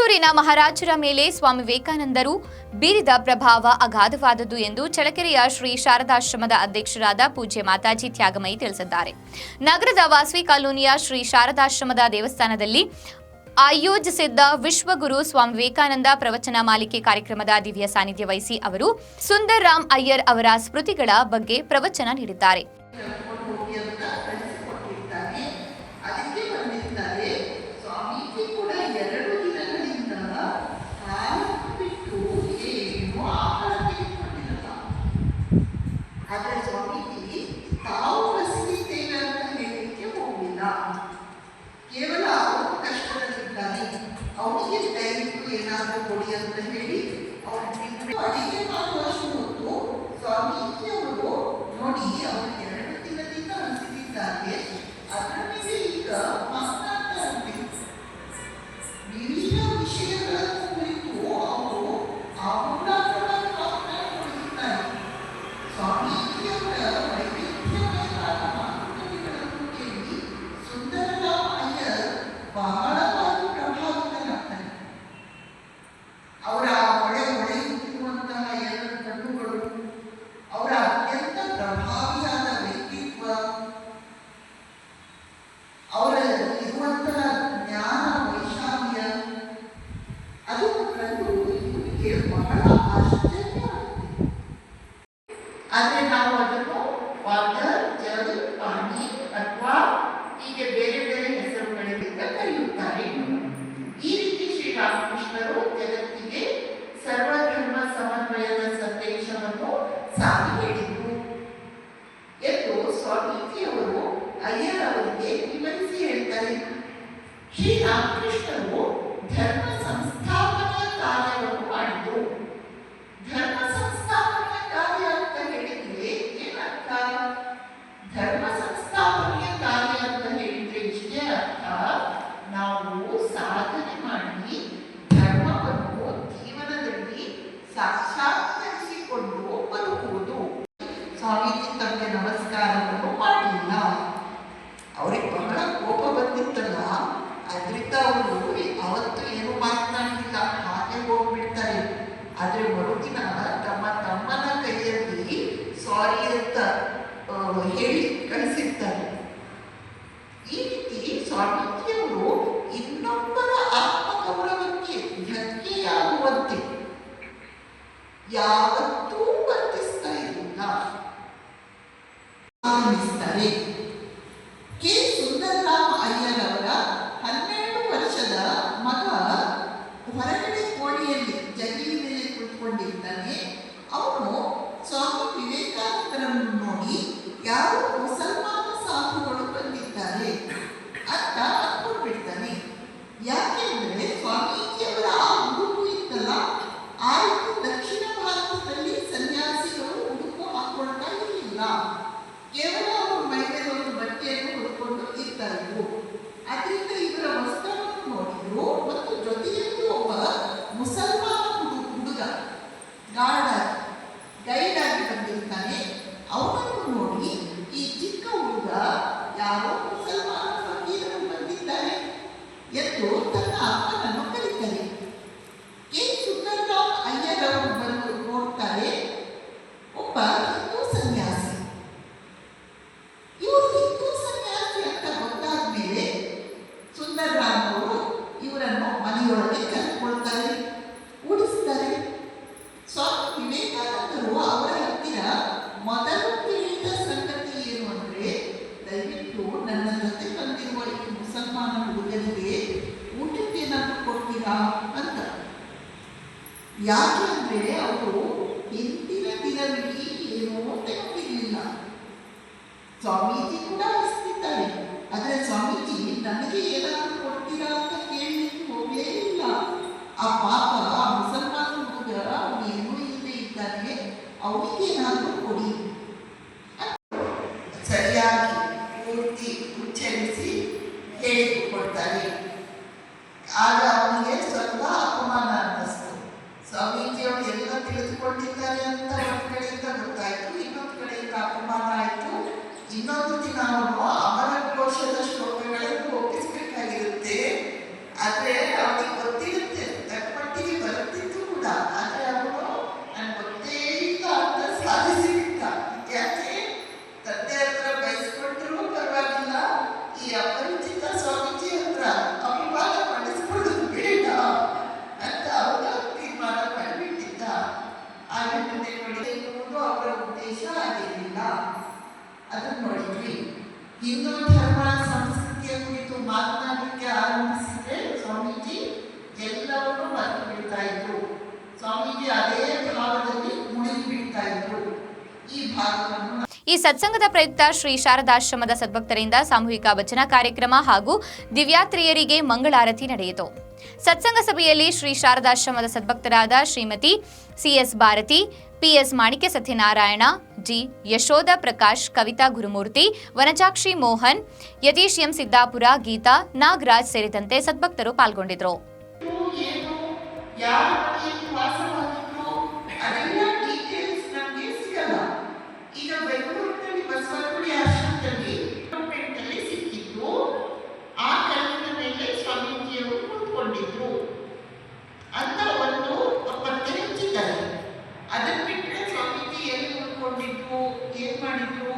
ಮಹಾರಾಜರ ಮೇಲೆ ಸ್ವಾಮಿ ವಿವೇಕಾನಂದರು ಬೀರಿದ ಪ್ರಭಾವ ಅಗಾಧವಾದದ್ದು ಎಂದು ಚಳಕೆರೆಯ ಶ್ರೀ ಶಾರದಾಶ್ರಮದ ಅಧ್ಯಕ್ಷರಾದ ಪೂಜ್ಯ ಮಾತಾಜಿ ತ್ಯಾಗಮಯಿ ತಿಳಿಸಿದ್ದಾರೆ. ನಗರದ ವಾಸವಿ ಕಾಲೋನಿಯ ಶ್ರೀ ಶಾರದಾಶ್ರಮದ ದೇವಸ್ಥಾನದಲ್ಲಿ ಆಯೋಜಿಸಿದ್ದ ವಿಶ್ವಗುರು ಸ್ವಾಮಿ ವಿವೇಕಾನಂದ ಪ್ರವಚನ ಮಾಲಿಕೆ ಕಾರ್ಯಕ್ರಮದ ದಿವ್ಯ ಸಾನ್ನಿಧ್ಯ ವಹಿಸಿ ಅವರು ಸುಂದರ್ ರಾಮ್ ಅಯ್ಯರ್ ಅವರ ಸ್ಮೃತಿಗಳ ಬಗ್ಗೆ ಪ್ರವಚನ ನೀಡಿದ್ದಾರೆ. ಆದರೆ ನಾವು ಸಾಕ್ಷಾತ್ಕರಿಸಿಕೊಂಡು ಬದುಕುವುದು. ಸ್ವಾಮೀಜಿ ತಮಗೆ ನಮಸ್ಕಾರವನ್ನು ಮಾಡಲಿಲ್ಲ ಅವರಿಗೆ ಬಹಳ ಕೋಪ ಬಂದಿತ್ತಲ್ಲ. ಅದರಿಂದ ಅವರು ಅವತ್ತು ಏನು ಮಾತನಾಡಲಿಲ್ಲ ಹಾಗೆ ಹೋಗ್ಬಿಡ್ತಾರೆ. ಆದರೆ ಮೇಲೆ ಕುಳಿತುಕೊಂಡಿರ್ತಾನೆ ಅವನು ಸ್ವಾಮಿ ವಿವೇಕಾನಂದರನ್ನು ನೋಡಿ ಯಾರು ಮುಸಲ್ಮಾನ ಸಾಧುಗಳು ಬಂದಿದ್ದಾರೆ ಅಂತ ಅಂದ್ಕೊಂಡ್ಬಿಡ್ತಾನೆ ಯಾಕೆಂದ್ರೆ ಸ್ವಾಮೀಜಿಯವರ ಆ ಉಡುಪು ಇತ್ತಲ್ಲ ಆ ರೀತಿ ದಕ್ಷಿಣ ಭಾರತದಲ್ಲಿ ಸನ್ಯಾಸಿಗಳು ಉಡುಪು ಹಾಕೊಳ್ತಾ ಇರಲಿಲ್ಲ. ಕೇವಲ ಅವರು ಮೈ ಮೇಲೆ ಒಂದು ಬಟ್ಟೆಯನ್ನು ಹೊಡ್ಕೊಂಡು ಇರ್ತಾ ಇದ್ರು ಅದರಿಂದ ಇವರ ವಸ್ತ್ರವನ್ನು ನೋಡಿದ್ರು ಮತ್ತು ಜೊತೆಯಲ್ಲಿ ಒಬ್ಬ ಮುಸಲ್ಮಾನ ಹುಡು- ಹುಡುಗ ಗಾರ್ಡ್ ಆಗಿ ಗೈಡ್ ಆಗಿ ಬಂದಿರ್ತಾನೆ ಅವನನ್ನು ನೋಡಿ ಈ ಚಿಕ್ಕ ಹುಡುಗ ಯಾರೋ ಮುಸಲ್ಮಾನ ಫಕೀರರು ಬಂದಿದ್ದಾರೆ ಎಂದು ತನ್ನ ಅಪ್ಪನನ್ನು ಕರೀತಾರೆ ಕೆ ಸುಂದರರಾಮ್ ಅಯ್ಯರ್ ಅವರು ಬಂದು ನೋಡ್ತಾರೆ ಒಬ್ಬ ಹಿಂದೂ ಸನ್ಯಾಸಿ. ಹಿಂದೂ ಅಂತ ಮೇಲೆ ಇವರನ್ನು ಮನೆಯೊಳಗೆ ಕರೆದುಕೊಳ್ತಾರೆ ಉಡಿಸ್ತಾರೆ ಸ್ವಾಮಿ ವಿವೇಕಾನಂದರು ಅವರ ಹತ್ತಿರ ಮೊದಲು ತಿಳಿದ ಸಂಗತಿ ಏನು ದಯವಿಟ್ಟು ನನ್ನ ಜೊತೆ ಬಂದಿರುವ ಮುಸಲ್ಮಾನ ಹುಡುಗರಿಗೆ ಊಟಕ್ಕೆ ಏನಾದರೂ ಕೊಡ್ತೀರಾ ಅಂತ. ಯಾಕೆ ಅವರು ಹಿಂದಿನ ದಿನವಿಡೀ ಏನೂ ತೆಗೆದಿರಲಿಲ್ಲ ಸ್ವಾಮೀಜಿ ಕೂಡ ಹಸ್ತಿದ್ದಾರೆ ಆದರೆ ಸ್ವಾಮೀಜಿ ನನಗೆ ಏನಾದರೂ ಕೊಡ್ತೀರಾ ಅಂತ ಕೇಳಲಿಕ್ಕೆ ಹೋಗಲೇ ಇಲ್ಲ. ಆ ಪಾಪ, ಆ ಮುಸಲ್ಮಾನ ಹುಡುಗ ಅವನು ಏನೂ ಇಲ್ಲದೆ ಇದ್ದಾನೆ. ಅವನಿಗೆ ಏನಾದರೂ ಕೊಡಿ. ಹಿಂದೂ ಧರ್ಮ ಸಂಸ್ಕೃತಿಯ ಕುರಿತು ಮಾತನಾಡಲಿಕ್ಕೆ ಆರಂಭಿಸಿದ್ರೆ ಸ್ವಾಮೀಜಿ ಎಲ್ಲವನ್ನೂ ಮರೆತು ಬಿಡ್ತಾ ಇದ್ರು. ಸ್ವಾಮೀಜಿ ಅದೇ ಭಾವದಲ್ಲಿ ಮುಳುಗಿ ಬಿಡ್ತಾ ಇದ್ರು. ಈ ಭಾಗವನ್ನು ಈ ಸತ್ಸಂಗದ ಪ್ರಯುಕ್ತ ಶ್ರೀ ಶಾರದಾಶ್ರಮದ ಸದ್ಭಕ್ತರಿಂದ ಸಾಮೂಹಿಕ ವಚನ ಕಾರ್ಯಕ್ರಮ ಹಾಗೂ ದಿವ್ಯಾತ್ರಿಯರಿಗೆ ಮಂಗಳಾರತಿ ನಡೆಯಿತು. ಸತ್ಸಂಗ ಸಭೆಯಲ್ಲಿ ಶ್ರೀ ಶಾರದಾಶ್ರಮದ ಸದ್ಭಕ್ತರಾದ Shrimati CS Bharathi PS Manikya Satyanarayana G Yashoda Prakash, Kavitha Gurumurthy, Vanajakshi Mohan, Yathish M Siddapura, Geetha, Nagaraj ಸೇರಿದಂತೆ ಸದ್ಭಕ್ತರು ಪಾಲ್ಗೊಂಡಿದ್ದರು. ವಾಸ ಏನ್